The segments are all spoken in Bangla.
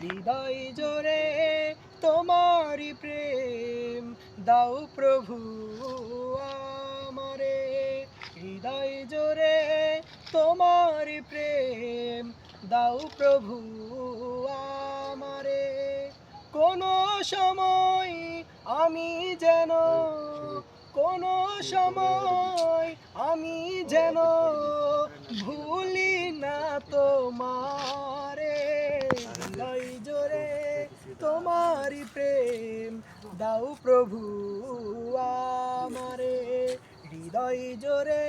হৃদয় জোরে তোমারি প্রেম দাও প্রভু আমারে। হৃদয় জোরে তোমারি প্রেম দাও প্রভু আমারে। কোনো সময় আমি যেন, কোনো সময় আমি যেন ভুলি না তোমারে তোমারি প্রেম, দাও প্রভু আমারে। হৃদয় জোরে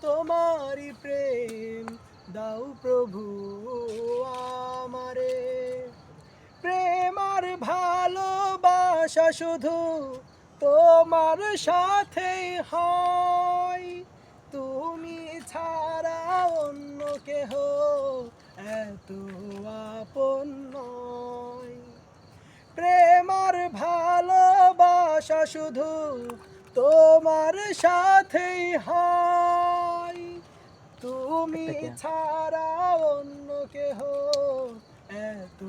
তোমারি প্রেম, দাও প্রভু আমারে। প্রেম আর ভালোবাসা শুধু তোমার সাথেই হয়। তুমি ছাড়া অন্য কেহ এত আপন প্রেম আর ভালোবাসা শুধু তোমার সাথেই হয়। তুমি ছাড়া অন্য কেহ এত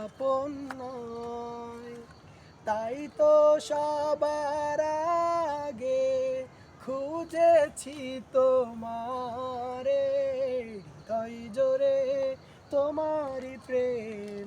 আপন তাই তো সবার আগে খুঁজেছি তোমারে। হৃদয় জোরে তোমারই প্রেম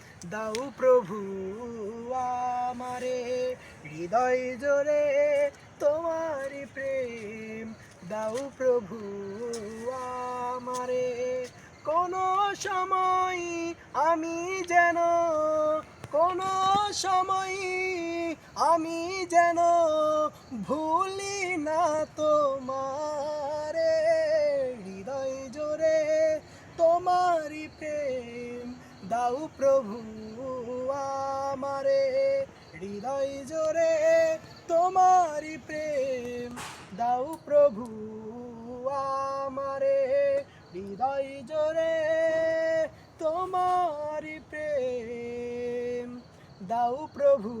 দাও প্রভু আমারে, হৃদয় জোরে তোমারি প্রেম। দাও প্রভু আমারে, কোনো সময় আমি যেন, কোনো সময় আমি যেন ভুলি না দাও প্রভু আমারে, হৃদয় জোরে তোমারি প্রেম। দাও প্রভু আমারে, হৃদয় জোরে তোমারি প্রেম। দাও প্রভু